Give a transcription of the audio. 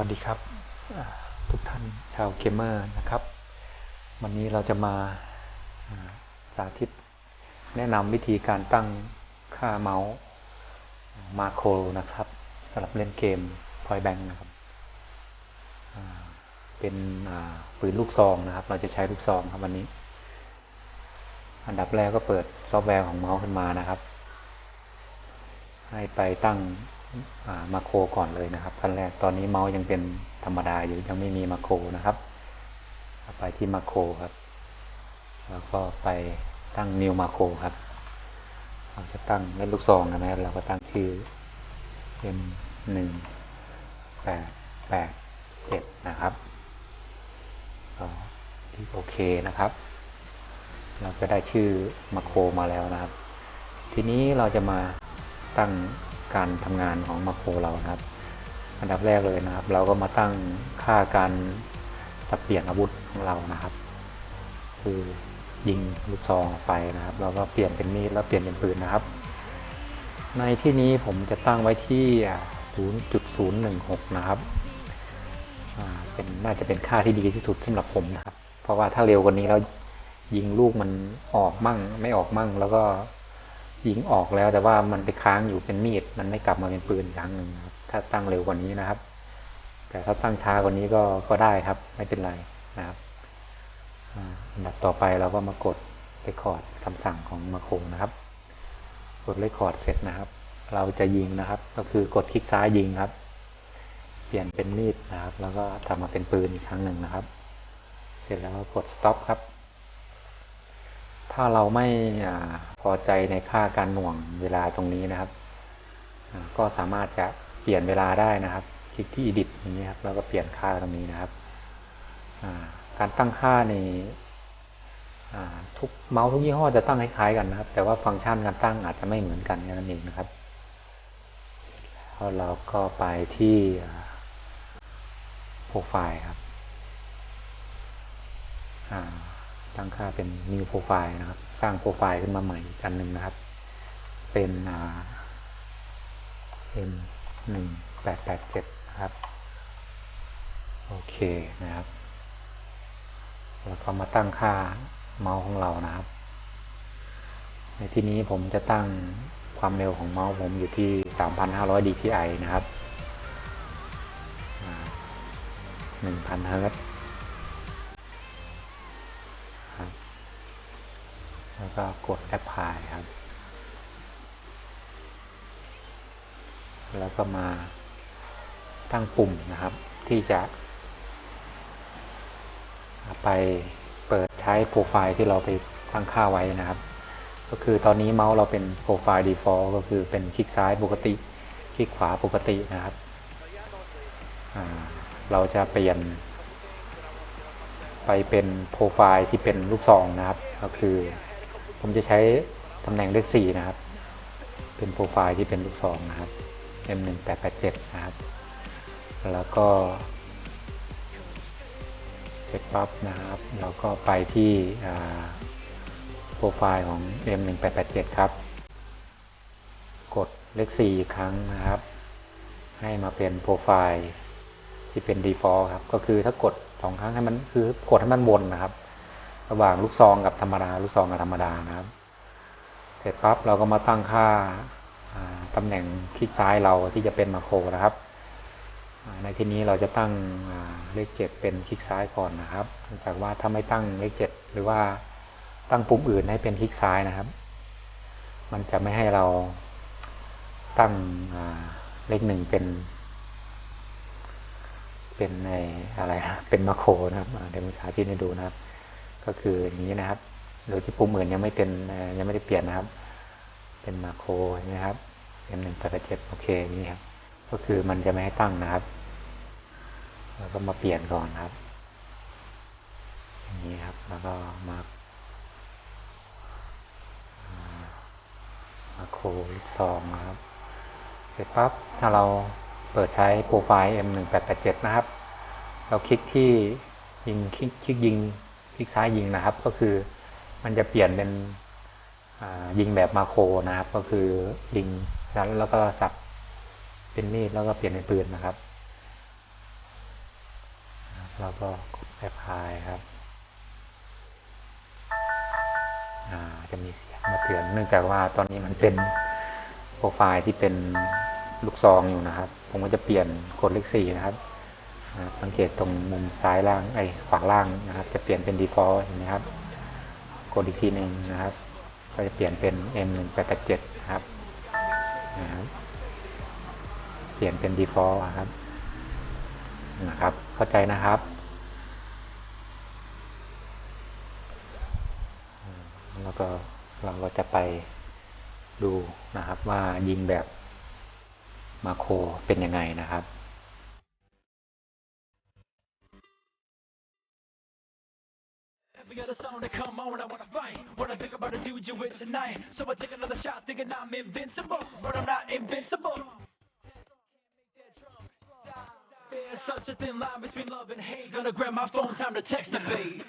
วัสดีครับ ทุกท่านชาวเกมเมอร์นะครับ วันนี้เราจะมาสาธิตแนะนำวิธีการตั้งค่าเมาส์มาโครนะครับสำหรับเล่นเกมพอยแบงนะครับเป็นปืนลูกซองนะครับ เราจะใช้ลูกซองครับวันนี้ อันดับแรกก็เปิดซอฟต์แวร์ของเมาส์ขึ้นมานะครับ ให้ไปตั้ง มาโครก่อนเลยนะครับขั้นแรกตอนนี้เมาส์ยังเป็นธรรมดาอยู่ยังไม่มีมาโครนะครับ ไปที่มาโครครับ แล้วก็ไปตั้งนิวมาโครครับเราจะตั้งเล่นลูกซองนะเราก็ตั้งชื่อเป็นหนึ่งแปดแปดเจ็ดนะครับก็ที่โอเคนะครับ เราก็ได้ชื่อมาโครมาแล้วนะครับ ทีนี้เราจะมาตั้ง การทำงานของมาโครเรานะครับ อันดับแรกเลยนะครับ เราก็มาตั้งค่าการสับเปลี่ยนอาวุธของเรานะครับ คือยิงลูกซองไปนะครับ เราก็เปลี่ยนเป็นมีดแล้วเปลี่ยนเป็นปืนนะครับ ในที่นี้ผมจะตั้งไว้ที่ 0.016 นะครับเป็นน่าจะเป็นค่าที่ดีที่สุดสำหรับผมนะครับ เพราะว่าถ้าเร็วกว่านี้แล้วยิงลูกมันออกมั่ง ไม่ออกมั่งแล้วก็ ยิงออกแล้วแต่ว่ามันไปค้างอยู่เป็นมีด มันไม่กลับมาเป็นปืนอีกครั้งหนึ่งครับ ถ้าตั้งเร็วกว่านี้นะครับ แต่ถ้าตั้งช้ากว่านี้ก็ก็ได้ครับ ไม่เป็นไรนะครับอันดับต่อไปเราก็มากดเรคคอร์ดคำสั่งของมาโครนะครับ กดเรคคอร์ดเสร็จนะครับ เราจะยิงนะครับ ก็คือกดคลิกซ้ายยิงครับ เปลี่ยนเป็นมีดนะครับ แล้วก็ทำมาเป็นปืนอีกครั้งหนึ่งนะครับ เสร็จแล้วก็กด stop ครับ ถ้าเราไม่พอใจในค่าการหน่วงเวลาตรงนี้นะครับ ก็สามารถจะเปลี่ยนเวลาได้นะครับ คลิกที่ edit อย่างนี้ครับ แล้วก็เปลี่ยนค่าตรงนี้นะครับ การตั้งค่าในทุกเมาส์ทุกยี่ห้อจะตั้งคล้ายๆกันนะครับ แต่ว่าฟังก์ชันการตั้งอาจจะไม่เหมือนกันนั่นเองนะครับแล้วเราก็ไปที่โปรไฟล์ครับ ตั้งค่าเป็น new profile นะครับ สร้างโปรไฟล์ขึ้นมาใหม่อีกอันหนึ่งนะครับ เป็น m หนึ่งแปดแปดเจ็ดครับ โอเคนะครับ แล้วก็มาตั้งค่าเมาส์ของเรานะครับ ในที่นี้ผมจะตั้งความเร็วของเมาส์ผมอยู่ที่ 3,500 dpi นะครับ1,000เฮิร์ต แล้วก็กดแอปพลายครับ แล้วก็มาตั้งปุ่มนะครับ ที่จะ ไปเปิดใช้โปรไฟล์ที่เราไปตั้งค่าไว้นะครับ ก็คือตอนนี้เมาส์เราเป็นโปรไฟล์ default ก็คือเป็นคลิกซ้ายปกติ คลิกขวาปกตินะครับ เราจะเปลี่ยนไปเป็นโปรไฟล์ที่เป็นลูกซองนะครับ ก็คือ ผมจะใช้ตำแหน่งเลขสี่นะครับ เป็นโปรไฟล์ที่เป็นลูกศรนะครับ M1887 นะครับ แล้วก็เสร็จปั๊บนะครับ เราก็ไปที่โปรไฟล์ของ M1887 ครับ กดเลข4อีกครั้งนะครับ ให้มาเป็นโปรไฟล์ที่เป็น default ครับ ก็คือถ้ากดสองครั้งให้มันคือกดให้มันวนนะครับ ระหว่างลูกซองกับธรรมดา ลูกซองกับธรรมดานะครับ เสร็จปั๊บเราก็มาตั้งค่าตำแหน่งคลิกซ้ายเราที่จะเป็นมาโครนะครับ ในที่นี้เราจะตั้งเลขเจ็ดเป็นคลิกซ้ายก่อนนะครับเนื่องจากว่าถ้าไม่ตั้งเลขเจ็ดหรือว่าตั้งปุ่มอื่นให้เป็นคลิกซ้ายนะครับ มันจะไม่ให้เราตั้งเลขหนึ่งเป็นเป็นในอะไร เป็นมาโครนะครับ เดี๋ยวมาสาธิตให้ดูนะครับ ก็คืออย่างนี้นะครับ โดยที่ปุ่มอื่นยังไม่เป็นยังไม่ได้เปลี่ยนนะครับ เป็นมาโครนะครับเป็นหนึ่งแปดเจ็ดโอเคนี่ครับ ก็คือมันจะไม่ให้ตั้งนะครับเราก็มาเปลี่ยนก่อนครับอย่างนี้ครับ แล้วก็มามาโครซองนะครับ เสร็จปั๊บถ้าเราเปิดใช้โปรไฟล์ M1887 นะครับ เราคลิกที่ยิงคลิกคลิกยิง คลิกซ้ายยิงนะครับ ก็คือมันจะเปลี่ยนเป็นยิงแบบมาโครนะครับ ก็คือยิงแล้วแล้วก็สับเป็นมีดแล้วก็เปลี่ยนเป็นปืนนะครับแล้วก็กดแอปพลายครับจะมีเสียงมาเตือนเนื่องจากว่าตอนนี้มันเป็นโปรไฟล์ที่เป็นลูกซองอยู่นะครับ ผมก็จะเปลี่ยนกดเลขสี่นะครับ สังเกตตรงมุมซ้ายล่างไอ้ขวาล่างนะครับ จะเปลี่ยนเป็น default เห็นไหมครับกดอีกทีหนึ่งนะครับ ก็จะเปลี่ยนเป็น M 1 8 8 7นะครับนะครับ เปลี่ยนเป็น default อะครับ นะครับ เข้าใจนะครับแล้วก็เราก็จะไปดูนะครับว่ายิงแบบมาโครเป็นยังไงนะครับ Every other song that come on, I wanna fight. What I think about the dude you with tonight. So I take another shot, thinking I'm invincible, but I'm not invincible. There's such a thin line between love and hate. Gonna grab my phone, time to text the bait.